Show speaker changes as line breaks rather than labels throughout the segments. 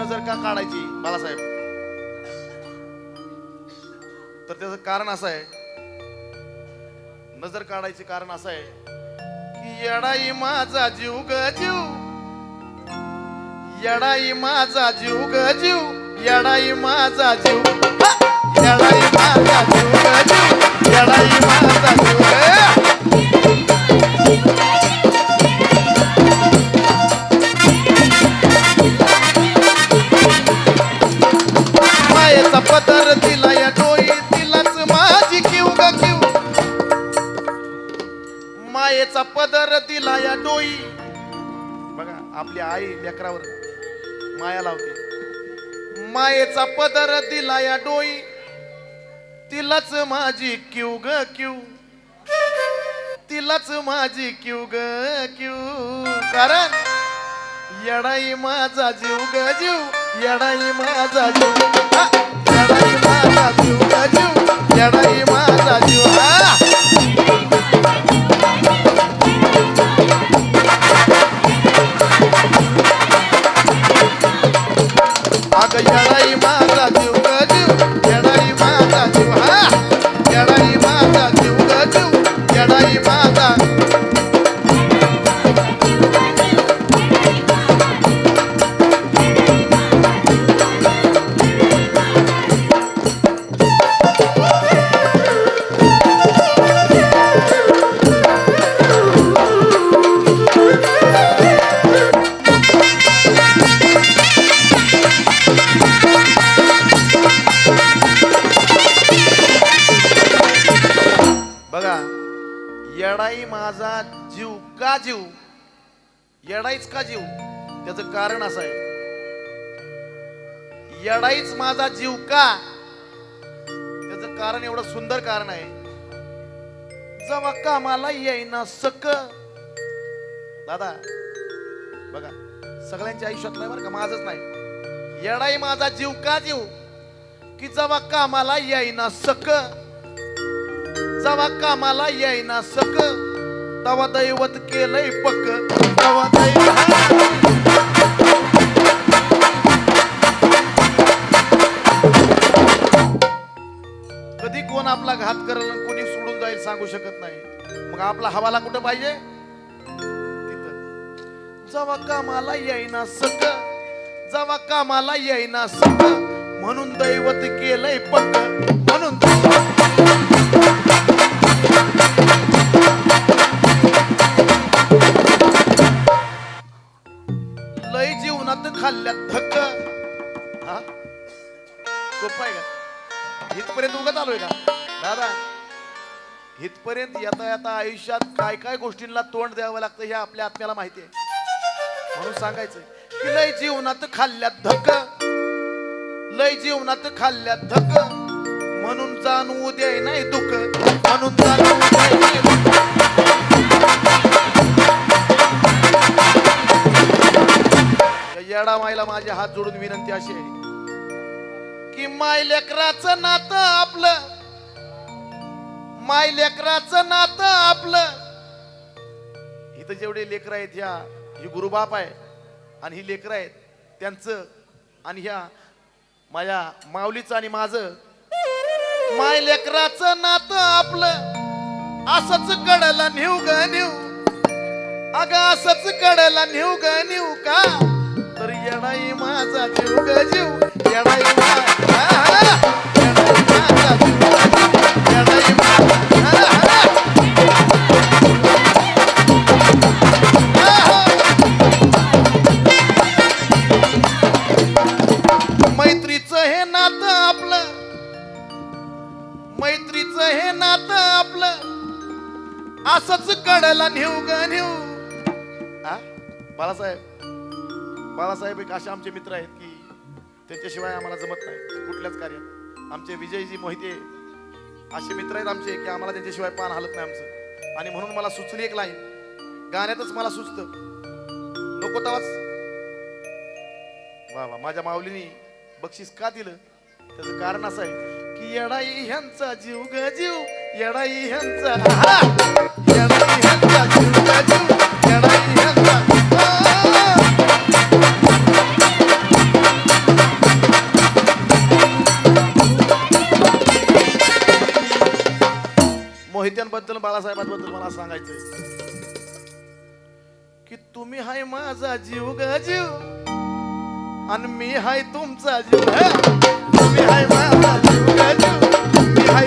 नजर का काढायची बाळासाहेब. तर त्याचं कारण असं आहे नजर काढायचे कारण असं आहे की येडाई माझा जीव ग जीव. येडाई माझा जीव ग जीव. येडाई माझा जीव. येडाई माझा जीव ग जीव. येडाई माझा माया डोई बघा आपली आई लेकरावर माया लावते. मायेचा पदर दिला या डोई. तिलाच माझी क्यू ग क्यू. तिलाच माझी क्यू ग क्यू. कारण येडाई माझा जीव ग जीव. येडाई माझा जीव. हा! येडाई माझा जीव ग जीव. येडाई माझा जीव का जीव? येडाईच का जीव? त्याचं कारण असं आहे. येडाईच माझा जीव का? त्याचं कारण एवढं सुंदर कारण आहे. जवा कामाला येईना सक. दादा बघा सगळ्यांच्या आयुष्यात नाही बरं का? माझच नाही. येडाई माझा जीव का जीव? की जवा कामाला येईना सक. जवा कामाला येईना सक. तवा दैवत केलंय पक तवा दैवत कधी कोण आपला घात करेल कोणी सोडून जाईल सांगू शकत नाही. मग आपला हवाला कुठं पाहिजे? तिथं. जवा कामाला येईना सक जवा कामाला येईना सक. म्हणून दैवत केलंय पक म्हणून सोपं आहे का? इथपर्यंत उगत आलोय का? दादा इथपर्यंत येता येता आयुष्यात काय काय गोष्टींना तोंड द्यावं लागतं हे आपल्या आत्म्याला माहिती आहे. म्हणून सांगायचंय की लय जीवनात खाल्ल्यात धक लय जीवनात खाल्ल्यात धक म्हणून जाणवू दे नाही दुःख. म्हणून जाणवू येडा मायला माझे हात जोडून विनंती अशी आहे. की माय लेकराचं नातं आपलं. माय लेकराचं नातं आपलं. इथं जेवढे लेकर आहेत ह्या ही गुरुबाप आहे आणि ही लेकर आहेत त्यांचं आणि ह्या माझ्या माऊलीचं आणि माझं. माय लेकराचं नातं आपलं. असंच कडला नेऊ ग नेऊ. अग असंच कडला नेऊ ग नेऊ का? तर येडाई माझा जीव ग जीव येडाई असच कडला नेऊ ग नेऊ. हा बाळासाहेब बाळासाहेब एक असे आमचे मित्र आहेत की त्यांच्याशिवाय आम्हाला जमत नाही कुठल्याच कार्यात. आमचे विजयजी मोहिते असे मित्र आहेत आमचे की आम्हाला त्यांच्याशिवाय पान हलत नाही आमचं. आणि म्हणून मला सुचली एक लाईन. गाण्यातच मला सुचतं. नको तवाच. वा वा माझ्या माऊलीनी बक्षीस का दिलं? त्याचं कारण असं आहे की येडाई ह्यांचा जीव ग जीव. मोहित्यांबद्दल बाळासाहेबांबद्दल मला सांगायचंय. की तुम्ही हाय माझा जीव ग जीव आणि मी हाय तुमचा जीव. तुम्ही हाय माझा जीव ग जीव मी हाय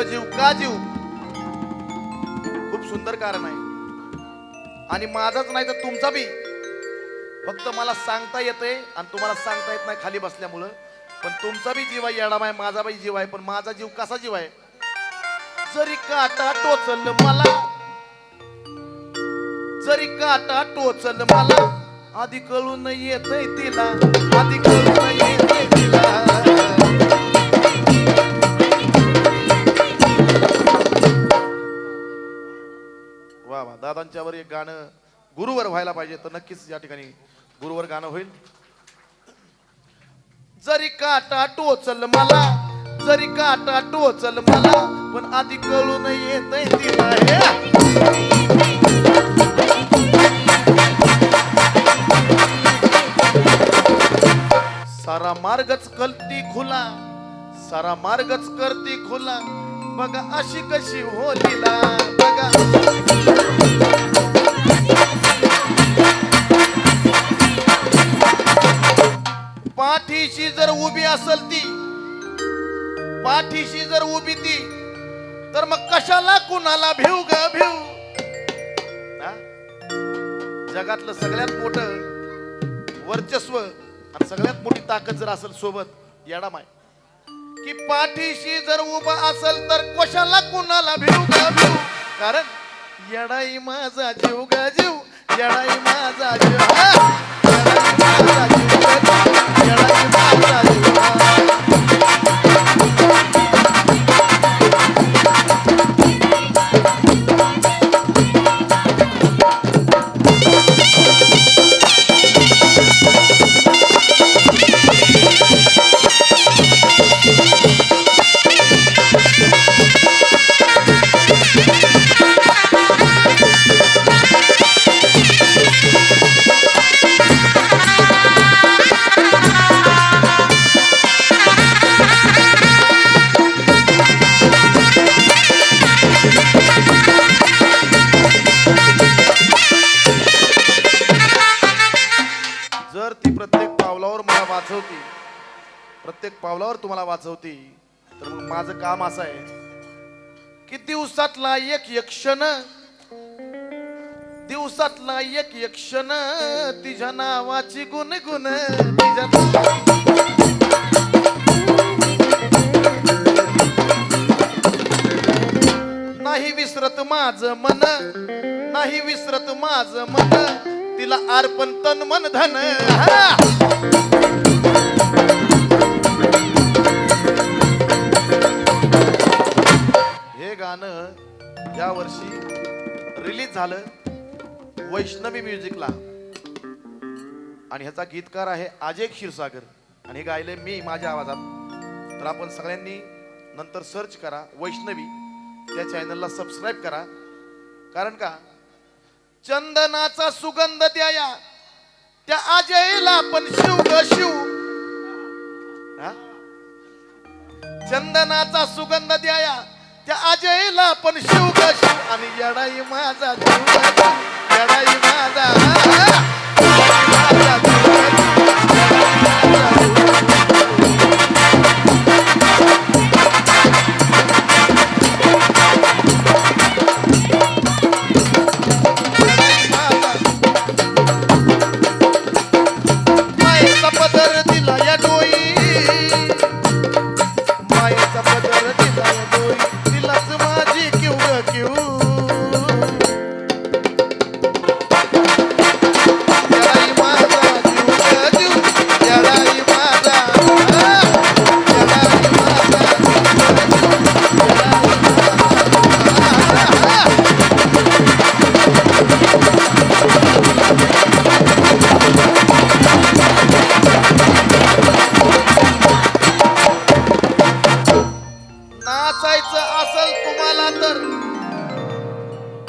तुझा जीव का जीव? खूप सुंदर कारण आहे. आणि माझाच नाही तर तुमचा बी. फक्त मला सांगता येतंय आणि तुम्हाला सांगता येत नाही खाली बसल्यामुळं. पण तुमचा बी जीव आहे येडामाय माझा बी जीव आहे पण माझा जीव कसा जीव आहे? जरी काटा टोचल मला जरी काटा टोचल मला आधी कळून येतय तिला आधी कळून येतय तिला. दादांच्यावर एक गाणं गुरुवर व्हायला पाहिजे तर नक्कीच या ठिकाणी गुरुवर गाणं होईल. जरी काटा टोचल मला जरी काटा टोचल मला पण आधी कळून येत सारा मार्गच कलती खुला सारा मार्गच करती खुला. बघा अशी कशी होलीला बघा. पाठीशी जर उभी असल ती पाठीशी जर उभी ती तर मग कशाला कुणाला भिव ग भिव जगातलं सगळ्यात मोठं वर्चस्व आणि सगळ्यात मोठी ताकद जर असेल सोबत येडामाय की पाठीशी जर उभा असल तर कशाला कुणाला भिऊ ग भिव कारण येडाई माझा जीव ग जीव येडाई माझा जीव येडाई माझा जीव, येडाई माझा पावलावर तुम्हाला वाचवती. तर मग माझं काम असं आहे की दिवसातला एक एक क्षण दिवसातला एक एक क्षण तिच्या नावाची गुणगुण तिच्या नाही विसरत माझ मन नाही विसरत माझ मन तिला अर्पण तन मन धन. वर्षी रिलीज झालं वैष्णवी म्युझिकला. आणि ह्याचा गीतकार आहे अजय क्षीरसागर. आणि हे गायले मी माझ्या आवाजात. तर आपण सगळ्यांनी नंतर सर्च करा वैष्णवी. त्या चॅनलला सबस्क्राईब करा. कारण का? चंदनाचा सुगंध द्याया. त्या अजयला पण शिव ग शिव. हा? चंदनाचा सुगंध द्याया. त्या अजयला पण शिव ग शिव आणि येडाई माझा येडाई माझा.